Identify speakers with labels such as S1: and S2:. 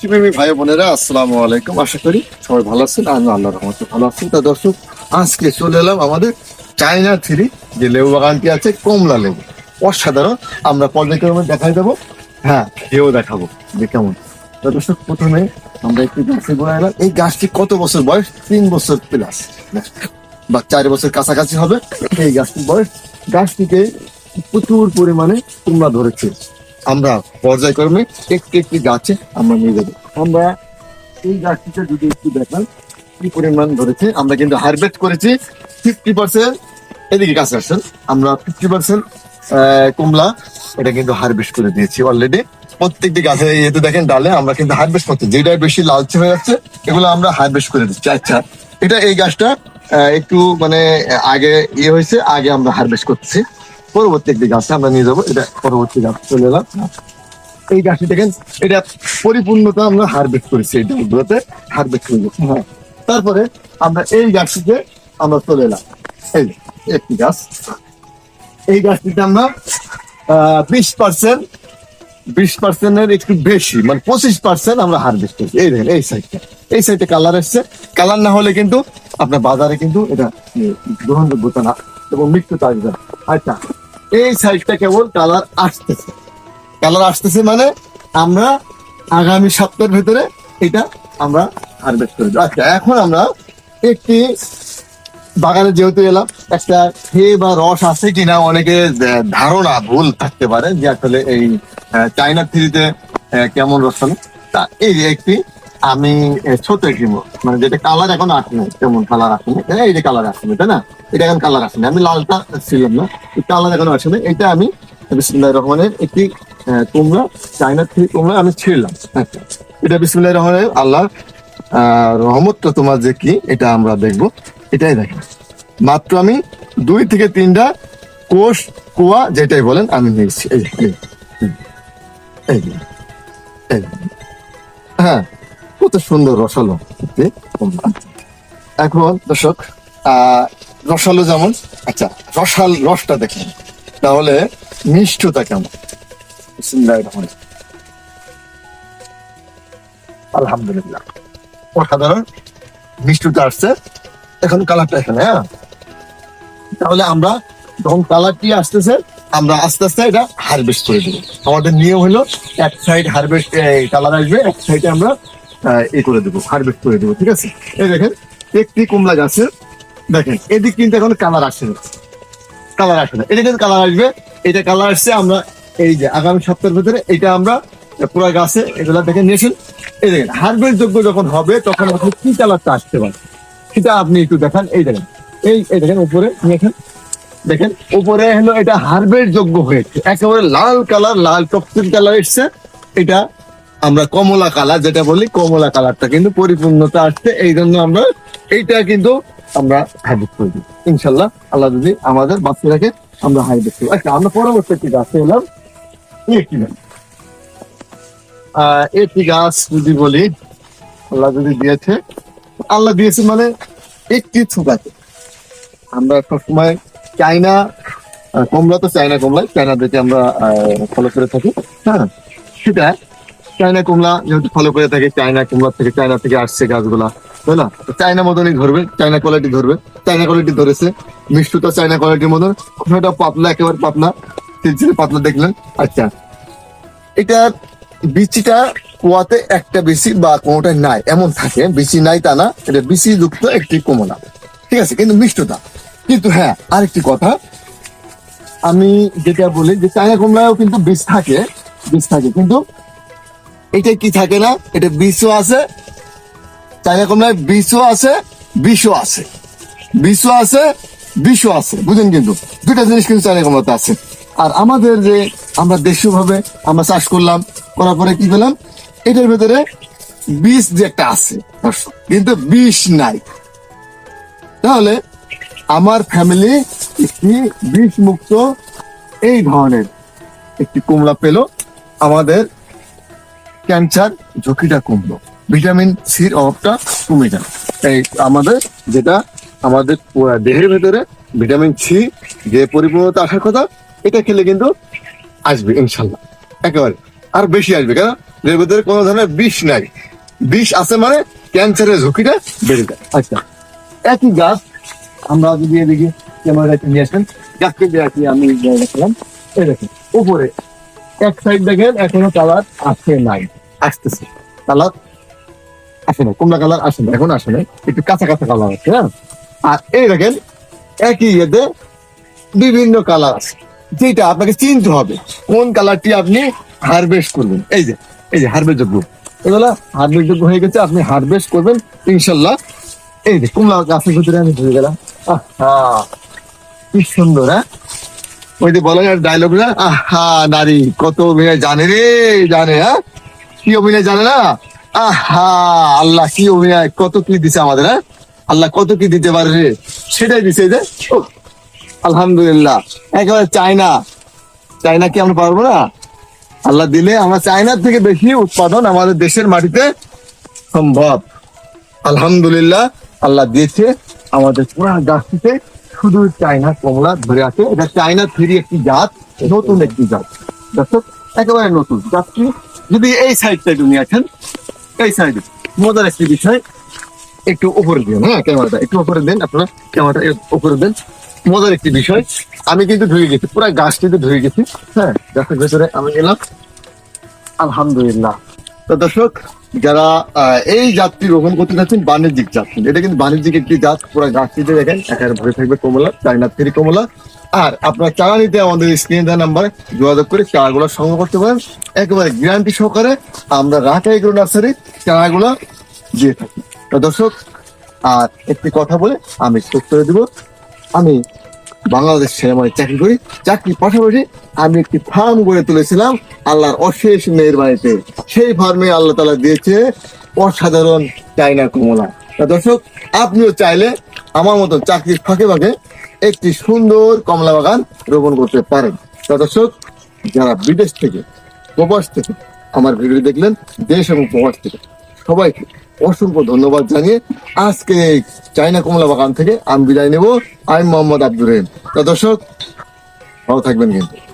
S1: শিবিমি ভাই বোনেরা, আসসালামু আলাইকুম। আশা করি সবাই ভালো আছেন আমি আল্লাহ রহমতে ভালো আছি। তা দর্শক, আজকে চলে এলাম আমাদের চায়না থ্রি, যে লেবু বাগানটি আছে, কমলা লেবু। অসাধারণ। আমরা পর্যায়ক্রমে দেখাই দেবো। হ্যাঁ খেয়েও দেখাবো, যে কেমন। তো দর্শক, প্রথমে আমরা একটি গাছে গোড়া এলাম। এই গাছটি কত বছর বয়স? তিন বছর প্লাস বা চার বছর কাছাকাছি হবে। এই গাছটির বয়স। গাছটিতে প্রচুর পরিমাণে কুমড়া ধরেছে। আমরা পর্যায়ক্রমে একটি একটি গাছে আমরা নিয়ে যাব। আমরা এই গাছটিতে যদি একটু দেখান, কি পরিমাণ ধরেছে? আমরা কিন্তু হারভেস্ট করেছি ফিফটি পার্সেন্ট এদিকে গাছ আসছেন আমরা ফিফটি পার্সেন্ট কমলা, এটা কিন্তু হারভেস্ট করে দিয়েছি অলরেডি প্রত্যেকটি গাছে এতে দেখেন ডালে আমরা কিন্তু হারভেস্ট করছি। যেটা বেশি লালচে হয়ে যাচ্ছে, এগুলো আমরা হারভেস্ট করে দিচ্ছি। আচ্ছা এটা এই গাছটা একটু মানে আগে ইয়ে হয়েছে, আগে আমরা হারভেস্ট করছি। পরবর্তী একটি গাছে আমরা নিয়ে যাব, এটা পরবর্তী গাছ চলে এলাম। এই গাছটি দেখেন, এটা পরিপূর্ণতা আমরা হারভেস্ট করেছি এই ডালগুলোতে হারভেস্ট করে হ্যাঁ। তারপরে আমরা এই গাছটিতে আমরা চলে এলাম। এই একটি গাছ। এই গাছটিতে আমরা বিশ পার্সেন্ট বিশ পার্সেন্টের একটু বেশি মানে পঁচিশ পার্সেন্ট আমরা হারভেস্ট করছি। এই দেখেন, এই সাইডটা এই সাইডে কালার এসছে। কালার না হলে কিন্তু আপনার বাজারে কিন্তু এটা গ্রহণযোগ্যতা না। এবং মৃত্যু আসবে। আচ্ছা এই সাইডটা কেবল কালার আসতেছে কালার আসতেছে মানে আমরা আগামী সপ্তাহের ভিতরে এটা আমরা হারভেস্ট করে দেবো। আচ্ছা এখন আমরা একটি বাগানে যেহেতু এলাম, একটা খেয়ে বা রস আছে কিনা অনেকে ধারণা ভুল থাকতে পারে যে আসলে এই চায়না থ্রিতে কেমন রস হলো তা এই একটি আমি ছোট ম- মানে যেটা কালার এখন আসেনি কেমন কালার আসেনি হ্যাঁ, এই যে কালার আসেনি তাই না? এটা এখন কালার আসেনি আমি লালটা ছিলাম না কালার এখন আসেনি এটা আমি বিসমুল্লাহ রহমানের একটি কুমড়া চায়না থ্রি কুমড়া আমি ছিলাম। আচ্ছা এটা বিসমুল্লাহ রহমানের আল্লাহ রহমতটা তোমার যে কি এটা আমরা দেখব। এটাই দেখেন। মাত্র আমি দুই থেকে তিনটা কোষ কুয়া যেটাই বলেন আমি নিয়েছি। এই এই। হ্যাঁ কত সুন্দর রসালো। এখন দর্শক রসালো যেমন আচ্ছা রসাল রসটা দেখেন। তাহলে মিষ্টতা কেমন। আলহামদুলিল্লাহ। অসাধারণ মিষ্টতা আসছে। এখন কালারটা এখানে হ্যাঁ? তাহলে আমরা যখন কালারটি আসতেছে, আমরা আস্তে আস্তে এটা হারভেস্ট করে দেবো। আমাদের নিয়ম হলো, এক সাইড হারভেস্ট কালার আসবে, এক সাইডে আমরা এ করে দেবো হারভেস্ট করে দেবো, ঠিক আছে? এই দেখেন, একটি কমলা গাছে, দেখেন, এদিক কিন্তু এখন কালার আসে না। কালার আসে না। এটা কিন্তু কালার আসবে, এটা কালার আসছে, আমরা এই যে আগামী সপ্তাহের ভিতরে এটা আমরা পুরো গাছে এগুলা দেখে নিয়েছেন এই দেখেন হারভেস্ট যোগ্য যখন হবে, তখন আপনি কি কালারটা আসতে পারে? সেটা আপনি একটু দেখান, এই দেখেন, এই এই দেখেন উপরে নিয়েছেন দেখেন, উপরে হলো এটা হারভেস্ট যোগ্য হয়েছে, একেবারে লাল কালার লাল টকটক কালার এসছে, এটা আমরা কমলা কালার, যেটা বলি কমলা কালারটা কিন্তু পরিপূর্ণতা আসছে এই জন্য আমরা এইটা কিন্তু আমরা হাইব্রিড করে দিই। ইনশাল্লাহ আল্লাহ যদি আমাদের বাচ্চাটাকে আমরা হাইব্রিড করি আচ্ছা আমরা পরবর্তী একটি গাছে এলাম। একটি গাছ। একটি গাছ যদি বলি, আল্লাহ যদি দিয়েছে, আল্লাহ দিয়েছে মানে একটি থুকাতে আমরা সবসময় চাইনা কমলা তো চাইনা কমলা চাইনা দেখে আমরা ফলো করে থাকি। হ্যাঁ সেটা চাইনা কমলা যেহেতু ফলো করে থাকে, চায়না কমলা থেকে চায়না থেকে আসছে গাছগুলা, তাই না? তো চাইনা মতনই ধরবে, চায়না কোয়ালিটি ধরবে, চায়না কোয়ালিটি ধরেছে মিষ্টতা চায়না কোয়ালিটির মতন, কোনোটা পাতলা, একেবারে পাতলা চিলচিলে পাতলা দেখলেন আচ্ছা। এটার বিচিটা কুয়াতে একটা বেশি বা কোনোটা নাই, এমন থাকে বেশি নাই তা না, এটা বেশি যুক্ত একটি কমলা ঠিক আছে, কিন্তু মিষ্টতা। কিন্তু হ্যাঁ আরেকটি কথা, আমি যেটা বলি যে চায়না কমলায়ও কিন্তু বীজ থাকে বীজ থাকে, কিন্তু এটা কি থাকে না? এটা বিষও আছে তাই এরকম নয় বিষও আছে বিষও আছে। বিষও আছে বিষও আছে, বুঝেন কিন্তু? দুটা জিনিস কিন্তু চায়না কমলাতে আছে। আর আমাদের যে আমরা দেশীয় ভাবে আমরা চাষ করলাম, করার পরে কি পেলাম এটার ভেতরে বিষ যে একটা আছে কিন্তু বিষ নাই। তাহলে আমার ফ্যামিলি একটি বিষ মুক্ত এই ধরনের একটি কুমড়া পেল আমাদের ক্যান্সার, ঝুঁকিটা কমলো। ভিটামিন সির অভাবটা কমে গেল। এই আমাদের যেটা আমাদের দেহের ভেতরে ভিটামিন সি যে পরিপূর্ণতা আসার কথা, এটা খেলে কিন্তু আসবে ইনশাল্লাহ। একেবারে। আর বেশি আসবে কেন? দেহের ভেতরে কোনো ধরনের বিষ নাই। বিষ আছে মানে ক্যান্সারের ঝুঁকিটা বেড়ে যায়। আচ্ছা। একই গাছ, আমরা যদি এদিকে ক্যামেরা নিয়ে আসেন। গাছকে আর আমি দেখালাম এই দেখেন, উপরে। এক সাইড দেখেন, এখনও কালার আসে নাই। আসতেছে। কালার আসে না কমলা কালার আসে না এখন আসে নাই, একটু কাঁচা কাঁচা কালার আছে হ্যাঁ? আর এই দেখেন, একই ইয়েতে বিভিন্ন কালার আছে, যেটা আপনাকে চিনতে হবে, কোন কালারটি আপনি হারভেস্ট করবেন। এই যে এই যে হারভেস্ট যোগ্য। এগুলা হারভেস্ট যোগ্য হয়ে গেছে, আপনি হারভেস্ট করবেন, ইনশাল্লাহ। এই যে কমলা গাছের ভিতরে আমি ধরে গেলাম। আহা, কি সুন্দর হ্যাঁ? ওই যে বলে ডায়লগ না? আহা, নারী, কত অভিনয় জানে রে, জানে হ্যাঁ? কি অভিনয় জানে না? আহা, আল্লাহ, কি অভিনয়, কত কি দিছে আমাদের হ্যাঁ? আল্লাহ, কত কি দিতে পারে রে? সেটাই দিছে যে। আলহামদুলিল্লাহ। একেবারে চায়না। চায়না কি আমরা পারব না? আল্লাহ দিলে আমরা চায়নার থেকে বেশি উৎপাদন আমাদের দেশের মাটিতে সম্ভব। আলহামদুলিল্লাহ, আল্লাহ দিয়েছে আমাদের পুরা গাছটিতে শুধু চায়না, কমলা, ধরে আছে। এটা চায়না থ্রি একটি জাত, নতুন একটি জাত। দর্শক একেবারে নতুন। যাচ্ছি যদি এই সাইডটা একটু নিয়ে আসেন, এই সাইডে মজার একটি বিষয়, একটু উপরে দিন হ্যাঁ ক্যামেরাটা একটু উপরে দেন, আপনার ক্যামেরাটা উপরে দেন। মজার একটি বিষয়, আমি কিন্তু ধুয়ে গেছি, পুরো গাছটিতে ধুয়ে গেছি হ্যাঁ গাছের ভেতরে আমি গেলাম আলহামদুলিল্লাহ। তো দর্শক যারা এই জাতটি রোপণ করতে চাচ্ছেন বাণিজ্যিক জাত এটা কিন্তু বাণিজ্যিক একটি জাত, পুরো গাছটিতে দেখেন। একেবারে ভরে থাকবে কমলা চাইনা থেকে কমলা। আর আপনার চারা নিতে আমাদের স্ক্রিন দেওয়া নাম্বারে যোগাযোগ করে চারাগুলো সংগ্রহ করতে পারেন। একেবারে গ্যারান্টি সহকারে আমরা রাখা এগুলো নার্সারি চারাগুলো দিয়ে থাকি। দর্শক, আর একটি কথা বলে আমি শেষ করে দিব। আমি বাংলাদেশ সেনাবাহিনী চাকরি করি। চাকরির পাশাপাশি আমি একটি ফার্ম গড়ে তুলেছিলাম আল্লাহর অশেষ মেয়ের বাড়িতে সেই ফার্মে আল্লাহ তালা দিয়েছে অসাধারণ চাইনা কমলা। দর্শক, আপনিও চাইলে আমার মতো চাকরির ফাঁকে ফাঁকে একটি সুন্দর কমলা বাগান রোপণ করতে পারেন। তা দর্শক, যারা বিদেশ থেকে, প্রবাস থেকে আমার ভিডিও দেখলেন, দেশ এবং প্রবাস থেকে সবাইকে অসংখ্য ধন্যবাদ জানিয়ে আজকে এই চাইনা কমলা বাগান থেকে আমি বিদায় নেব। আমি মোহাম্মদ আব্দুর রহিম। তা দর্শক, ভালো থাকবেন কিন্তু।